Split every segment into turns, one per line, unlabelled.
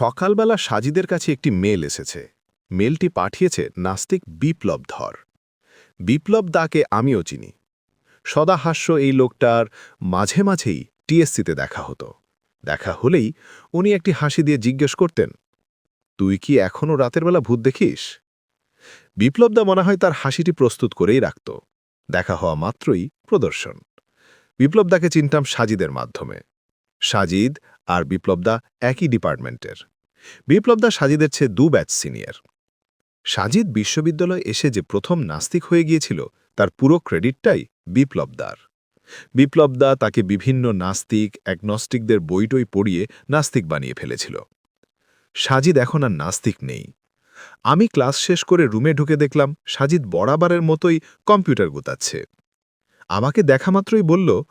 সকালবেলা সাজিদের কাছে একটি মেল এসেছে। মেলটি পাঠিয়েছে নাস্তিক বিপ্লব ধর। বিপ্লব দাকে আমিও চিনি। সদাহাস্য এই লোকটার মাঝে মাঝেই টিএসসিতে দেখা হতো। দেখা হলেই উনি একটি হাসি দিয়ে জিজ্ঞেস করতেন, তুই কি এখনও রাতের বেলা ভূত দেখিস? বিপ্লবদা মনে হয় তার হাসিটি প্রস্তুত করেই রাখত। দেখা হওয়া মাত্রই প্রদর্শন। বিপ্লবদাকে চিনতাম সাজিদের মাধ্যমে। সাজিদ আর বিপ্লবদা একই ডিপার্টমেন্টের। বিপ্লবদা সাজিদের চেয়ে দু ব্যাচ সিনিয়র। সাজিদ বিশ্ববিদ্যালয়ে এসে যে প্রথম নাস্তিক হয়ে গিয়েছিল, তার পুরো ক্রেডিটটাই বিপ্লবদার বিপ্লবদা তাকে বিভিন্ন নাস্তিক, অ্যাগনস্টিকদের বইটই পড়িয়ে নাস্তিক বানিয়ে ফেলেছিল। সাজিদ এখন আর নাস্তিক নেই। আমি ক্লাস শেষ করে রুমে ঢুকে দেখলাম, সাজিদ বরাবরের মতোই কম্পিউটার গোতাচ্ছে। আমাকে দেখা মাত্রই বলল,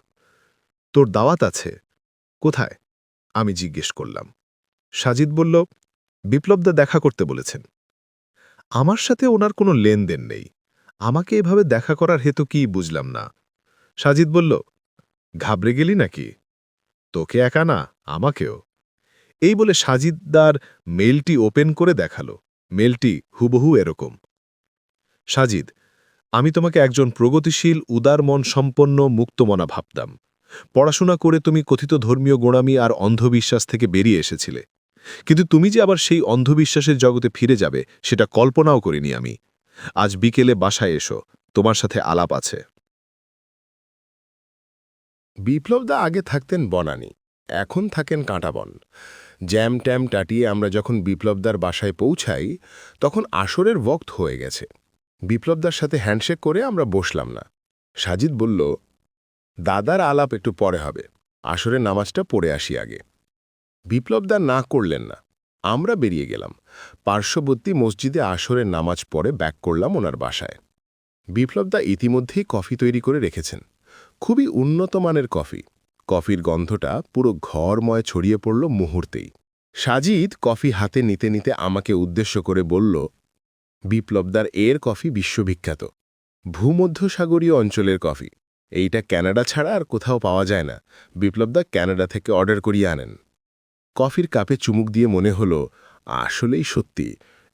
তোর দাওয়াত আছে। কোথায়? আমি জিজ্ঞেস করলাম। সাজিদ বলল, বিপ্লবদা দেখা করতে বলেছেন। আমার সাথে ওনার কোনো লেনদেন নেই। আমাকে এভাবে দেখা করার হেতু কি বুঝলাম না। সাজিদ বলল, ঘাবড়ে গেলি নাকি? তোকে একা না, আমাকেও। এই বলে সাজিদদার মেলটি ওপেন করে দেখাল। মেলটি হুবহু এরকম, সাজিদ, আমি তোমাকে একজন প্রগতিশীল, উদার মন সম্পন্ন মুক্তমনা ভাবতাম। পড়াশোনা করে তুমি কথিত ধর্মীয় গোড়ামি আর অন্ধবিশ্বাস থেকে বেরিয়ে এসেছিলে। কিন্তু তুমি যে আবার সেই অন্ধবিশ্বাসের জগতে ফিরে যাবে, সেটা কল্পনাও করিনি আমি। আজ বিকেলে বাসায় এসো, তোমার সাথে আলাপ আছে।
বিপ্লবদা আগে থাকতেন বনানি, এখন থাকেন কাঁটাবন। জ্যাম ট্যাম টাটিয়ে আমরা যখন বিপ্লবদার বাসায় পৌঁছাই, তখন আসরের বক্ত হয়ে গেছে। বিপ্লবদার সাথে হ্যান্ডশেক করে আমরা বসলাম না। সাজিদ বলল দাদার আলাপ একটু পরে হবে। আসরের নামাজটা পড়ে আসি আগে। বিপ্লবদা না করলেন না। আমরা বেরিয়ে গেলাম। পার্শ্ববর্তী মসজিদে আসরের নামাজ পড়ে ব্যাক করলাম ওনার বাসায়। বিপ্লবদা ইতিমধ্যেই কফি তৈরি করে রেখেছেন। খুবই উন্নত মানের কফি। কফির গন্ধটা পুরো ঘরময় ছড়িয়ে পড়ল মুহূর্তেই। সাজিদ কফি হাতে নিতে নিতে আমাকে উদ্দেশ্য করে বলল, বিপ্লবদার এর কফি বিশ্ববিখ্যাত। ভূমধ্যসাগরীয় অঞ্চলের কফি। এইটা ক্যানাডা ছাড়া আর কোথাও পাওয়া যায় না। বিপ্লবদা ক্যানাডা থেকে অর্ডার করিয়ে আনেন। কফির কাপে চুমুক দিয়ে মনে হল, আসলেই সত্যি,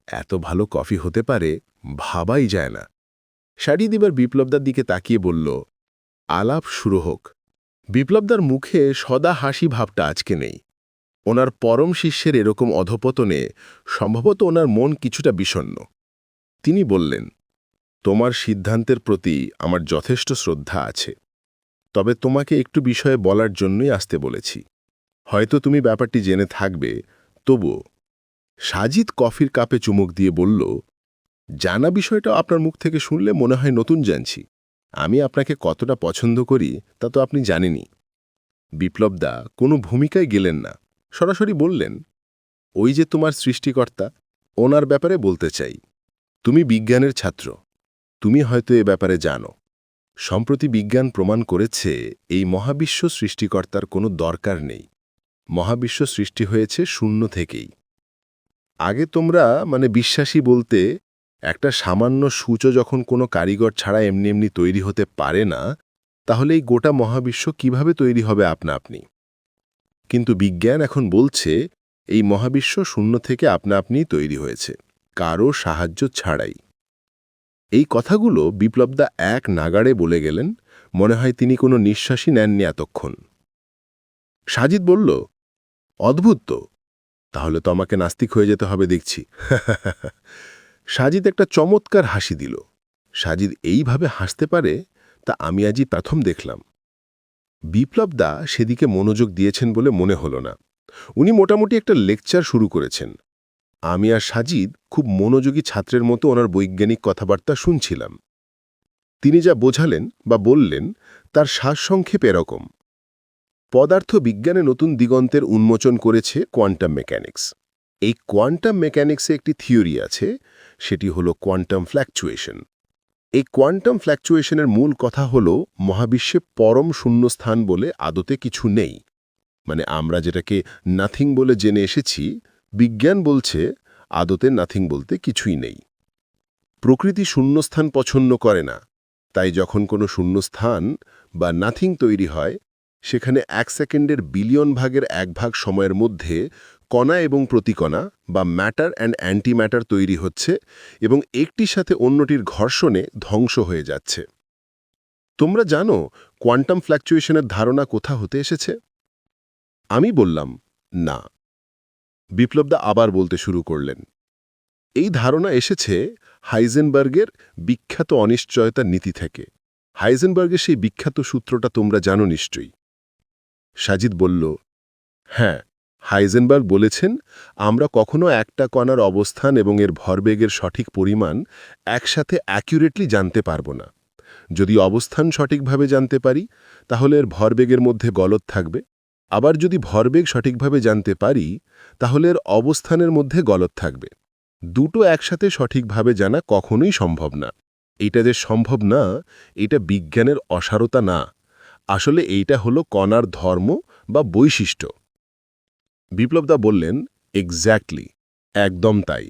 এত ভালো কফি হতে পারে, ভাবাই যায় না। শাড়ি দিবার বিপ্লবদার দিকে তাকিয়ে বলল, আলাপ শুরু হোক। বিপ্লবদার মুখে সদা হাসি ভাবটা আজকে নেই। ওনার পরম শিষ্যের এরকম অধপতনে সম্ভবত ওনার মন কিছুটা বিষণ্ন তিনি বললেন তোমার সিদ্ধান্তের প্রতি আমার যথেষ্ট শ্রদ্ধা আছে। তবে তোমাকে একটু বিষয়ে বলার জন্যই আসতে বলেছি। হয়তো তুমি ব্যাপারটি জেনে থাকবে তবুও সাজিদ কফির কাপে চুমুক দিয়ে বলল, জানা বিষয়টা আপনার মুখ থেকে শুনলে মনে হয় নতুন জানছি। আমি আপনাকে কতটা পছন্দ করি, তা তো আপনি জানেনই। বিপ্লবদা, কোনো ভূমিকায় গেলেন না। সরাসরি বললেন, ওই যে তোমার সৃষ্টিকর্তা, ওনার ব্যাপারে বলতে চাই। তুমি বিজ্ঞানের ছাত্র। তুমি হয়তো এ ব্যাপারে জানো। সম্প্রতি বিজ্ঞান প্রমাণ করেছে, এই মহাবিশ্ব সৃষ্টিকর্তার কোনো দরকার নেই। মহাবিশ্ব সৃষ্টি হয়েছে শূন্য থেকেই। আগে তোমরা মানে বিশ্বাসী বলতে, একটা সামান্য সূচো যখন কোনো কারিগর ছাড়া এমনি এমনি তৈরি হতে পারে না, তাহলে এই গোটা মহাবিশ্ব কীভাবে তৈরি হবে আপনা আপনি? কিন্তু বিজ্ঞান এখন বলছে, এই মহাবিশ্ব শূন্য থেকে আপনা আপনিই তৈরি হয়েছে, কারও সাহায্য ছাড়াই। এই কথাগুলো বিপ্লবদা এক নাগাড়ে বলে গেলেন, মনে হয় তিনি কোনো নিঃশ্বাসই নেননি এতক্ষণ। সাজিদ বলল, অদ্ভুত তো, তাহলে তো আমাকে নাস্তিক হয়ে যেতে হবে, দেখছি। সাজিদ একটা চমৎকার হাসি দিল। সাজিদ এইভাবে হাসতে পারে, তা আমি আজই প্রথম দেখলাম। বিপ্লব দা সেদিকে মনোযোগ দিয়েছেন বলে মনে হল না। উনি মোটামুটি একটা লেকচার শুরু করেছেন। আমি আর সাজিদ খুব মনোযোগী ছাত্রের মতো ওনার বৈজ্ঞানিক কথাবার্তা শুনছিলাম। তিনি যা বোঝালেন বা বললেন তার সারসংক্ষেপ এরকম। পদার্থ বিজ্ঞানে নতুন দিগন্তের উন্মোচন করেছে কোয়ান্টাম মেকানিক্স। এই কোয়ান্টাম মেকানিক্সে একটি থিওরি আছে, সেটি হলো কোয়ান্টাম ফ্ল্যাকচুয়েশন। এই কোয়ান্টাম ফ্ল্যাকচুয়েশনের মূল কথা হল মহাবিশ্বে পরম শূন্যস্থান বলে আদতে কিছু নেই। মানে আমরা যেটাকে নাথিং বলে জেনে এসেছি বিজ্ঞান বলছে, আদতে নাথিং বলতে কিছুই নেই। প্রকৃতি শূন্যস্থান পছন্দ করে না, তাই যখন কোনো শূন্যস্থান বা নাথিং তৈরি হয়, সেখানে এক সেকেন্ডের বিলিয়ন ভাগের এক ভাগ সময়ের মধ্যে
কণা এবং প্রতিকণা বা ম্যাটার অ্যান্ড অ্যান্টি ম্যাটার তৈরি হচ্ছে এবং একটির সাথে অন্যটির ঘর্ষণে ধ্বংস হয়ে যাচ্ছে। তোমরা জানো কোয়ান্টাম ফ্ল্যাকচুয়েশনের ধারণা কোথা হতে এসেছে? আমি বললাম, না। বিপ্লবদা আবার বলতে শুরু করলেন, এই ধারণা এসেছে হাইজেনবার্গের বিখ্যাত অনিশ্চয়তার নীতি থেকে। হাইজেনবার্গের সেই বিখ্যাত সূত্রটা তোমরা জানো নিশ্চয়ই। সাজিদ বলল হ্যাঁ হাইজেনবার্গ বলেছেন, আমরা কখনো একটা কণার অবস্থান এবং এর ভরবেগের সঠিক পরিমাণ একসাথে অ্যাকিউরেটলি জানতে পারব না। যদি অবস্থান সঠিকভাবে জানতে পারি, তাহলে এর ভরবেগের মধ্যে গলত থাকবে। আবার যদি ভরবেগ সঠিকভাবে জানতে পারি, তাহলে এর অবস্থানের মধ্যে গলত থাকবে। দুটো একসাথে সঠিকভাবে জানা কখনোই সম্ভব না। এটা যে সম্ভব না, এটা বিজ্ঞানের অসারতা না। আসলে এইটা হলো কণার ধর্ম বা বৈশিষ্ট্য। বিপ্লবদা বললেন, এক্স্যাক্টলি, একদম তাই।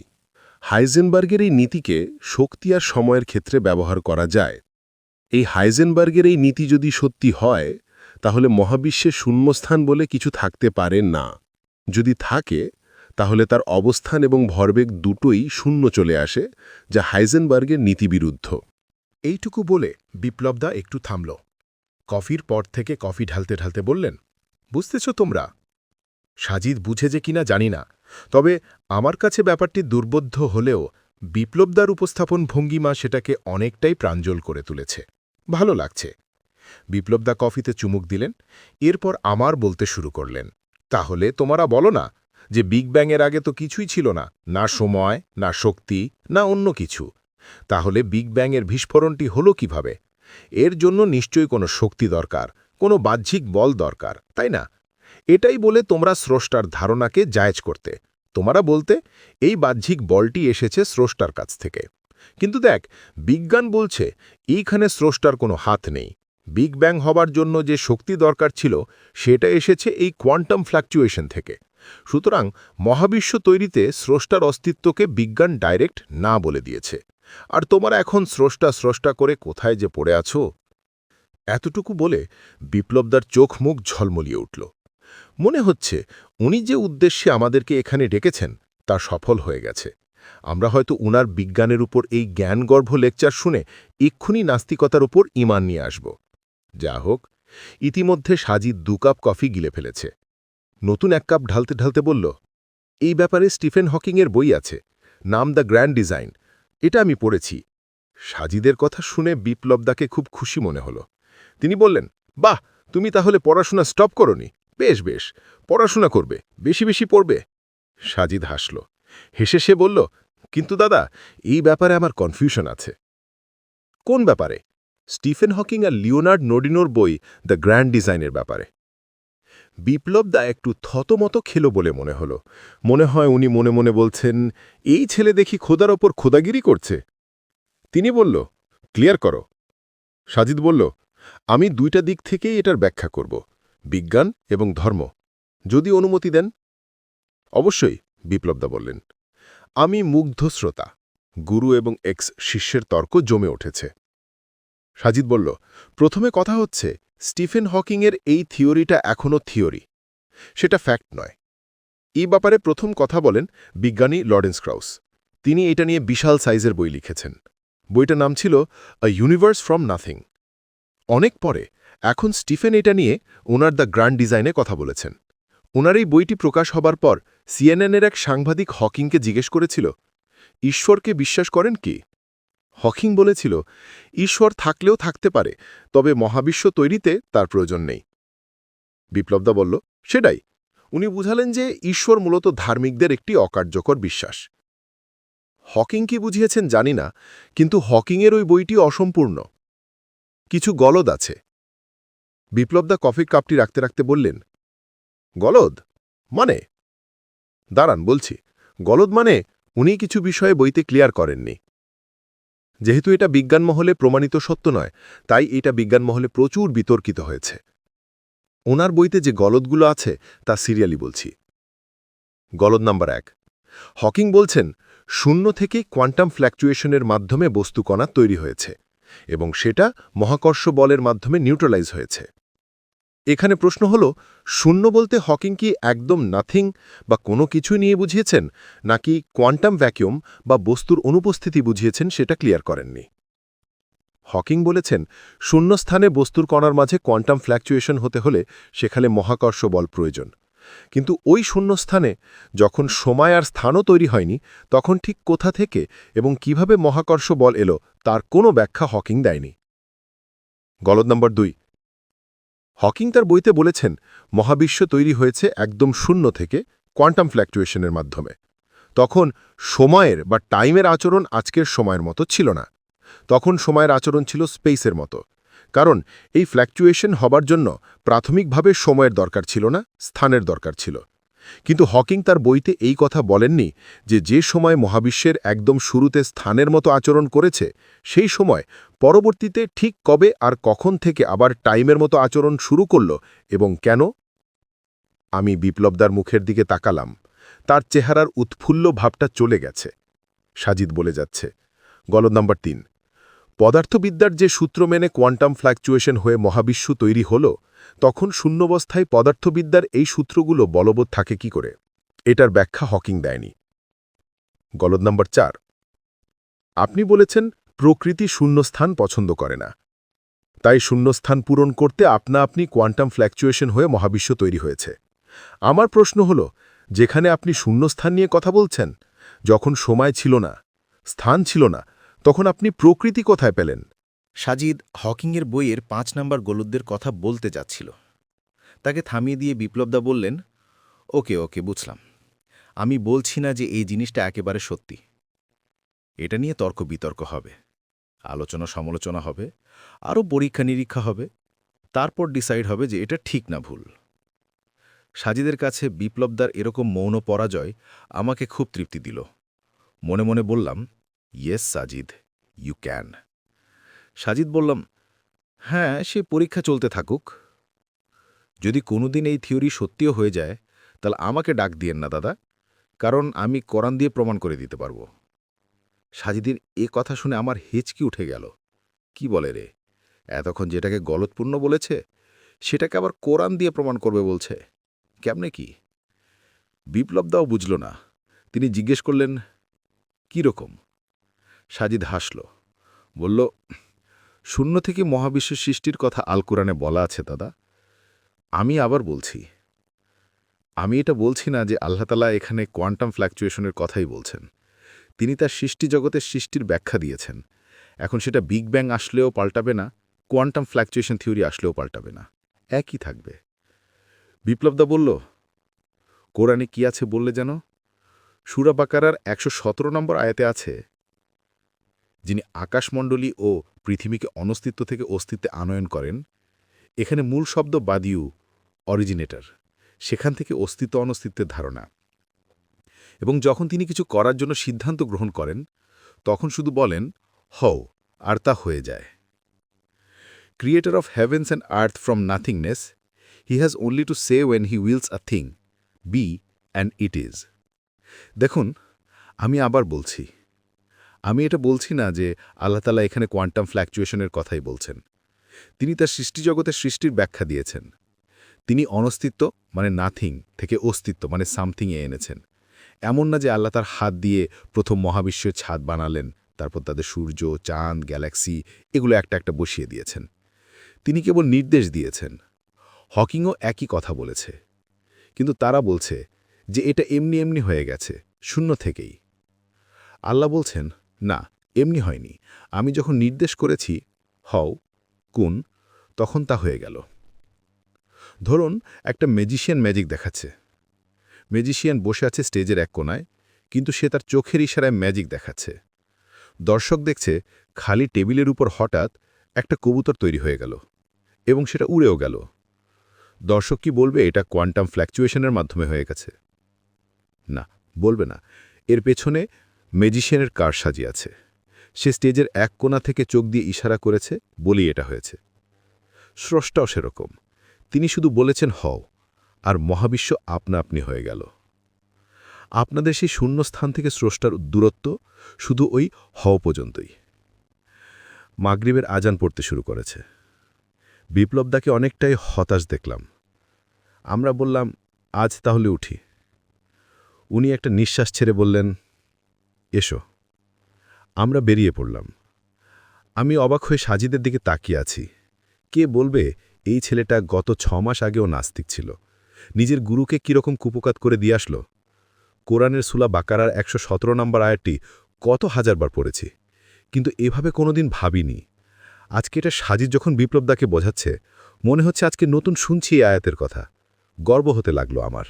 হাইজেনবার্গের এই নীতিকে শক্তি আর সময়ের ক্ষেত্রে ব্যবহার করা যায়। এই হাইজেনবার্গের এই নীতি যদি সত্যি হয় তাহলে মহাবিশ্বে শূন্যস্থান বলে কিছু থাকতে পারে না। যদি থাকে, তাহলে তার অবস্থান এবং ভরবেগ দুটোই শূন্য চলে আসে, যা হাইজেনবার্গের নীতিবিরুদ্ধ।
এইটুকু বলে বিপ্লবদা একটু থামল। কফির পর থেকে কফি ঢালতে ঢালতে বললেন, বুঝতেছ তোমরা? সাজিদ বুঝে যে কিনা জানি না। তবে আমার কাছে ব্যাপারটি দুর্বোধ্য হলেও বিপ্লবদার উপস্থাপন ভঙ্গিমা সেটাকে অনেকটাই প্রাঞ্জল করে তুলেছে। ভালো লাগছে। বিপ্লবদা কফিতে চুমুক দিলেন, এরপর আমার বলতে শুরু করলেন, তাহলে তোমরা বলো না যে বিগ ব্যাংয়ের আগে তো কিছুই ছিল না না সময়, না শক্তি, না অন্য কিছু। তাহলে বিগ ব্যাংয়ের বিস্ফোরণটি হলো কীভাবে? এর জন্য নিশ্চয়ই কোনো শক্তি দরকার, কোনো বাহ্যিক বল দরকার, তাই না? এটাই বলে তোমরা স্রষ্টার ধারণাকে জায়েজ করতে। তোমরা বলতে, এই বাহ্যিক বলটি এসেছে স্রষ্টার কাছ থেকে। কিন্তু দেখ, বিজ্ঞান বলছে, এইখানে স্রষ্টার কোনো হাত নেই। বিগ ব্যাং হবার জন্য যে শক্তি দরকার ছিল, সেটা এসেছে এই কোয়ান্টাম ফ্ল্যাকচুয়েশন থেকে। সুতরাং মহাবিশ্ব তৈরিতে স্রষ্টার অস্তিত্বকে বিজ্ঞান ডাইরেক্ট না বলে দিয়েছে। আর তোমরা এখন স্রষ্টা স্রষ্টা করে কোথায় যে পড়ে আছো? এতটুকু বলে বিপ্লবদার চোখ মুখ ঝলমলিয়ে উঠল। মনে হচ্ছে উনি যে উদ্দেশ্যে আমাদেরকে এখানে ডেকেছেন, তা সফল হয়ে গেছে। আমরা হয়তো উনার বিজ্ঞানের উপর এই জ্ঞানগর্ভ লেকচার শুনে এক্ষুনি নাস্তিকতার উপর ইমান নিয়ে আসব। যা হোক, ইতিমধ্যে সাজিদ দু কাপ কফি গিলে ফেলেছে। নতুন এক কাপ ঢালতে ঢালতে বলল, এই ব্যাপারে স্টিফেন হকিংয়ের বই আছে, নাম দ্য গ্র্যান্ড ডিজাইন, এটা আমি পড়েছি। সাজিদের কথা শুনে বিপ্লবদাকে খুব খুশি মনে হলো। তিনি বললেন, বাহ, তুমি তাহলে পড়াশোনা স্টপ করনি? বেশ বেশ, পড়াশোনা করবে, বেশি বেশি পড়বে। সাজিদ হাসল। হেসে সে বলল, কিন্তু দাদা, এই ব্যাপারে আমার কনফিউশন আছে। কোন ব্যাপারে? স্টিফেন হকিং আর লিওনার্ড নোডিনোর বই দ্য গ্র্যান্ড ডিজাইনের ব্যাপারে। বিপ্লব দা একটু থতমত খেলো বলে মনে হলো। মনে হয় উনি মনে মনে বলছেন, এই ছেলে দেখি খোদার ওপর খোদাগিরি করছে। তিনি বলল, ক্লিয়ার করো। সাজিদ বলল, আমি দুইটা দিক থেকেই এটার ব্যাখ্যা করব, বিজ্ঞান এবং ধর্ম। যদি অনুমতি দেন? অবশ্যই বিপ্লবদা বললেন। আমি মুগ্ধ শ্রোতা। গুরু এবং এক্স শিষ্যের তর্ক জমে উঠেছে। সাজিদ বলল, প্রথমে কথা হচ্ছে, স্টিফেন হকিংয়ের এই থিওরিটা এখনও থিওরি। সেটা ফ্যাক্ট নয়। এই ব্যাপারে প্রথম কথা বলেন বিজ্ঞানী লরেন্স ক্রাউস। তিনি এটা নিয়ে বিশাল সাইজের বই লিখেছেন। বইটার নাম ছিল আ ইউনিভার্স ফ্রম নাথিং অনেক পরে, এখন স্টিফেন এটা নিয়ে ওনার দ্য গ্র্যান্ড ডিজাইনে কথা বলেছেন। ওনার এই বইটি প্রকাশ হবার পর, সিএনএনের এক সাংবাদিক হকিংকে জিজ্ঞেস করেছিল, ঈশ্বরকে বিশ্বাস করেন কি? হকিং বলেছিল, ঈশ্বর থাকলেও থাকতে পারে, তবে মহাবিশ্ব তৈরিতে তার প্রয়োজন নেই। বিপ্লবদা বলল, সেটাই। উনি বুঝালেন যে ঈশ্বর মূলত ধার্মিকদের একটি অকার্যকর বিশ্বাস। হকিং কি বুঝিয়েছেন জানি না, কিন্তু হকিংয়ের ওই বইটি অসম্পূর্ণ। কিছু গলদ আছে। বিপ্লবদা কফির কাপটি রাখতে রাখতে বললেন, গলদ? মানে? দাঁড়ান, বলছি। গলদ মানে উনি কিছু বিষয়ে বইতে ক্লিয়ার করেননি। যেহেতু এটা বিজ্ঞান মহলে প্রমাণিত সত্য নয়, তাই এটা বিজ্ঞান মহলে প্রচুর বিতর্কিত হয়েছে। ওনার বইতে যে গলদগুলো আছে, তা সিরিয়ালি বলছি। গলদ নাম্বার এক। হকিং বলছেন, শূন্য থেকে কোয়ান্টাম ফ্ল্যাকচুয়েশনের মাধ্যমে বস্তুকণা তৈরি হয়েছে এবং সেটা মহাকর্ষ বলের মাধ্যমে নিউট্রালাইজ হয়েছে।
এখানে প্রশ্ন হলো, শূন্য বলতে হকিং কি একদম নাথিং বা কোনো কিছু নিয়ে বুঝিয়েছেন, নাকি কোয়ান্টাম ভ্যাকিউম বা বস্তুর অনুপস্থিতি বুঝিয়েছেন সেটা ক্লিয়ার করেননি? হকিং বলেছেন শূন্যস্থানে বস্তুর কণার মাঝে কোয়ান্টাম ফ্ল্যাকচুয়েশন হতে হলে সেখানে মহাকর্ষ বল প্রয়োজন। কিন্তু ওই শূন্যস্থানে যখন সময় আর স্থানও তৈরি হয়নি, তখন ঠিক কোথা থেকে এবং কীভাবে মহাকর্ষ বল এলো তার কোনো ব্যাখ্যা হকিং দেয়নি। গলদ নম্বর দুই হকিং তার বইতে বলেছেন, মহাবিশ্ব তৈরি হয়েছে একদম শূন্য থেকে কোয়ান্টাম ফ্ল্যাকচুয়েশনের মাধ্যমে। তখন সময়ের বা টাইমের আচরণ আজকের সময়ের মতো ছিল না। তখন সময়ের আচরণ ছিল স্পেসের মতো। কারণ এই ফ্ল্যাকচুয়েশন হবার জন্য প্রাথমিকভাবে সময়ের দরকার ছিল না, স্থানের দরকার ছিল। কিন্তু হকিং তার বইতে এই কথা বলেননি যে যে সময় মহাবিশ্বের একদম শুরুতে স্থানের মতো আচরণ করেছে, সেই সময় পরবর্তীতে ঠিক কবে আর কখন থেকে আবার টাইমের মতো আচরণ শুরু করল এবং কেন? আমি বিপ্লবদার মুখের দিকে তাকালাম। তার চেহারার উৎফুল্ল ভাবটা চলে গেছে। সাজিদ বলে যাচ্ছে। গলদ নম্বর তিন। পদার্থবিদ্যার যে সূত্র মেনে কোয়ান্টাম ফ্ল্যাকচুয়েশন হয়ে মহাবিশ্ব তৈরি হল তখন শূন্যবস্থায় পদার্থবিদ্যার এই সূত্রগুলো বলবৎ থাকে কি করে? এটার ব্যাখ্যা হকিং দেয়নি। গলদ নম্বর চার। আপনি বলেছেন, প্রকৃতি শূন্যস্থান পছন্দ করে না। তাই শূন্যস্থান পূরণ করতে আপনা আপনি কোয়ান্টাম ফ্ল্যাকচুয়েশন হয়ে মহাবিশ্ব তৈরি হয়েছে। আমার প্রশ্ন হল, যেখানে আপনি শূন্যস্থান নিয়ে কথা বলছেন, যখন সময় ছিল না, স্থান ছিল না, তখন আপনি প্রকৃতি কোথায় পেলেন?
সাজিদ হকিংয়ের বইয়ের পাঁচ নাম্বার গলুদদের কথা বলতে যাচ্ছিল। তাকে থামিয়ে দিয়ে বিপ্লবদা বললেন, ওকে ওকে, বুঝলাম। আমি বলছি না যে এই জিনিসটা একেবারে সত্যি। এটা নিয়ে তর্ক বিতর্ক হবে আলোচনা সমালোচনা হবে, আরও পরীক্ষা নিরীক্ষা হবে, তারপর ডিসাইড হবে যে এটা ঠিক না ভুল। সাজিদের কাছে বিপ্লবদার এরকম মৌন পরাজয় আমাকে খুব তৃপ্তি দিল। মনে মনে বললাম, yes, Sajid, you can. Sajid বললাম হ্যাঁ সে পরীক্ষা চলতে থাকুক। যদি কোনোদিন এই থিওরি সত্যিও হয়ে যায়, তাহলে আমাকে ডাক দিয়েন না, দাদা, কারণ আমি কোরআন দিয়ে প্রমাণ করে দিতে পারব। সাজিদের এ কথা শুনে আমার হেঁচকি উঠে গেল। কি বলে রে? এতক্ষণ যেটাকে গলতপূর্ণ বলেছে, সেটাকে আবার কোরআন দিয়ে প্রমাণ করবে বলছে। কেমনে কি? বিপ্লবদাও বুঝল না। তিনি জিজ্ঞেস করলেন, কি রকম? সাজিদ হাসল, বলল শূন্য থেকে মহাবিশ্ব সৃষ্টির কথা আল কোরআনে বলা আছে, দাদা। আমি আবার বলছি, আমি এটা বলছি না যে আল্লাহতালা এখানে কোয়ান্টাম ফ্ল্যাকচুয়েশনের কথাই বলছেন। তিনি তার সৃষ্টি জগতের সৃষ্টির ব্যাখ্যা দিয়েছেন। এখন সেটা বিগ ব্যাং আসলেও পাল্টাবে না, কোয়ান্টাম ফ্ল্যাকচুয়েশন থিওরি আসলেও পাল্টাবে না। একই থাকবে। বিপ্লবদা বলল, কোরআনে কি আছে বললে যেন? সুরা বাকারার একশো সতেরো নম্বর আয়াতে আছে, যিনি আকাশমণ্ডলী ও পৃথিবীকে অনস্তিত্ব থেকে অস্তিত্বে আনয়ন করেন, এখানে মূল শব্দ বাদিউ অরিজিনেটর সেখান থেকে অস্তিত্ব অনস্তিত্বের ধারণা। এবং যখন তিনি কিছু করার জন্য সিদ্ধান্ত গ্রহণ করেন, তখন শুধু বলেন, হও, আর তা হয়ে যায়। Creator of heavens and earth from nothingness he has only to say when he wills a thing be and it is দেখুন, আমি আবার বলছি। আমি এটা বলছি না যে আল্লাহতালা এখানে কোয়ান্টাম ফ্ল্যাকচুয়েশনের কথাই বলছেন। তিনি তার সৃষ্টিজগতের সৃষ্টির ব্যাখ্যা দিয়েছেন। তিনি অনস্তিত্ব মানে নাথিং, থেকে অস্তিত্ব মানে সামথিংয়ে এনেছেন। এমন না যে আল্লাহ তার হাত দিয়ে প্রথম মহাবিশ্বের ছাদ বানালেন, তারপর তাদের সূর্য, চাঁদ, গ্যালাক্সি এগুলো একটা একটা বসিয়ে দিয়েছেন। তিনি কেবল নির্দেশ দিয়েছেন। হকিংও একই কথা বলেছে। কিন্তু তারা বলছে যে এটা এমনি এমনি হয়ে গেছে, শূন্য থেকেই। আল্লাহ বলছেন না, এমনি হয়নি। আমি যখন নির্দেশ করেছি, হও, কুন, তখন তা হয়ে গেল। ধরুন, একটা ম্যাজিশিয়ান ম্যাজিক দেখাচ্ছে। ম্যাজিশিয়ান বসে আছে স্টেজের এক কোনায় কিন্তু সে তার চোখের ইশারায় ম্যাজিক দেখাচ্ছে। দর্শক দেখছে, খালি টেবিলের উপর হঠাৎ একটা কবুতর তৈরি হয়ে গেল এবং সেটা উড়েও গেল। দর্শক কি বলবে, এটা কোয়ান্টাম ফ্ল্যাকচুয়েশনের মাধ্যমে হয়ে গেছে? না, বলবে না। এর পেছনে ম্যাজিশিয়ানের কারসাজি আছে। সে স্টেজের এক কোণা থেকে চোখ দিয়ে ইশারা করেছে, বলেই এটা হয়েছে। স্রষ্টাও সেরকম। তিনি শুধু বলেছেন, হও, আর মহাবিশ্ব আপনা আপনি হয়ে গেল। আপনাদের সেই শূন্যস্থান থেকে স্রষ্টার দূরত্ব শুধু ওই হও পর্যন্তই। মাগরিবের আজান পড়তে শুরু করেছে। বিপ্লবদাকে অনেকটাই হতাশ দেখলাম। আমরা বললাম, আজ তাহলে উঠি। উনি একটা নিঃশ্বাস ছেড়ে বললেন এসো। আমরা বেরিয়ে পড়লাম। আমি অবাক হয়ে সাজিদের দিকে তাকিয়ে আছি। কে বলবে, এই ছেলেটা গত ছ মাস আগেও নাস্তিক ছিল। নিজের গুরুকে কীরকম কুপকাত করে দিয়ে আসলো? কোরআনের সুলা বাকারার একশো সতেরো নম্বর আয়াতটি কত হাজারবার পড়েছি। কিন্তু এভাবে কোনোদিন ভাবিনি। আজকে এটা সাজিদ যখন বিপ্লবদাকে বোঝাচ্ছে, মনে হচ্ছে আজকে নতুন শুনছি এই আয়াতের কথা। গর্ব হতে লাগল আমার।